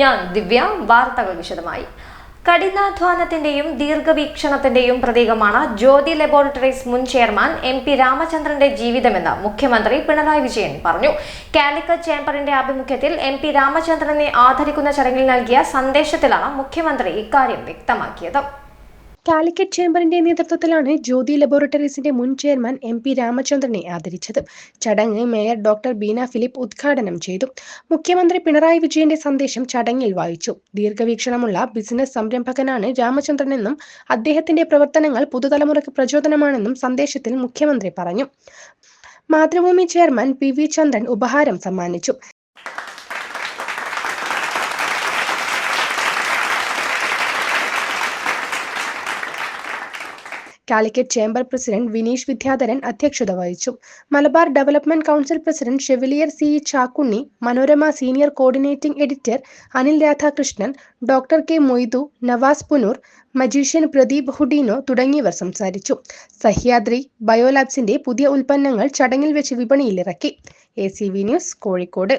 ഞാൻ ദിവ്യ വാർത്തകൾ വിശദമായി. കഠിനാധ്വാനത്തിന്റെയും ദീർഘവീക്ഷണത്തിന്റെയും പ്രതീകമാണ് ജ്യോതി ലബോറട്ടറീസ് മുൻ ചെയർമാൻ എം പി രാമചന്ദ്രന്റെ ജീവിതമെന്ന് മുഖ്യമന്ത്രി പിണറായി വിജയൻ പറഞ്ഞു. കാലിക്കറ്റ് ചേംബറിന്റെ ആഭിമുഖ്യത്തിൽ എം പി രാമചന്ദ്രനെ ആദരിക്കുന്ന ചടങ്ങിൽ നൽകിയ സന്ദേശത്തിലാണ് മുഖ്യമന്ത്രി ഇക്കാര്യം വ്യക്തമാക്കിയത്. കാലിക്കറ്റ് ചേംബറിന്റെ നേതൃത്വത്തിലാണ് ജ്യോതി ലബോറട്ടറീസിന്റെ മുൻ ചെയർമാൻ എം പി രാമചന്ദ്രനെ ആദരിച്ചത്. ചടങ്ങ് മേയർ ഡോക്ടർ ബീന ഫിലിപ്പ് ഉദ്ഘാടനം ചെയ്തു. മുഖ്യമന്ത്രി പിണറായി വിജയന്റെ സന്ദേശം ചടങ്ങിൽ വായിച്ചു. ദീർഘവീക്ഷണമുള്ള ബിസിനസ് സംരംഭകനാണ് രാമചന്ദ്രനെന്നും അദ്ദേഹത്തിന്റെ പ്രവർത്തനങ്ങൾ പുതുതലമുറയ്ക്ക് പ്രചോദനമാണെന്നും സന്ദേശത്തിൽ മുഖ്യമന്ത്രി പറഞ്ഞു. Mathrubhumi chairman P V Chandran ഉപഹാരം സമ്മാനിച്ചു. കാലിക്കറ്റ് ചേംബർ പ്രസിഡന്റ് വിനീഷ് വിദ്യാധരൻ അധ്യക്ഷത വഹിച്ചു. Malabar development council president chevalier C Chakkunni Manorama senior coordinating editor Anil Radhakrishnan doctor K Moidu Navas Poonoor magician Pradeep Hudino തുടങ്ങിയവർ സംസാരിച്ചു. സഹ്യാദ്രി ബയോലാബ്സിന്റെ പുതിയ ഉൽപ്പന്നങ്ങൾ ചടങ്ങിൽ വെച്ച് വിപണിയിലിറക്കി. A C V news Kozhikode.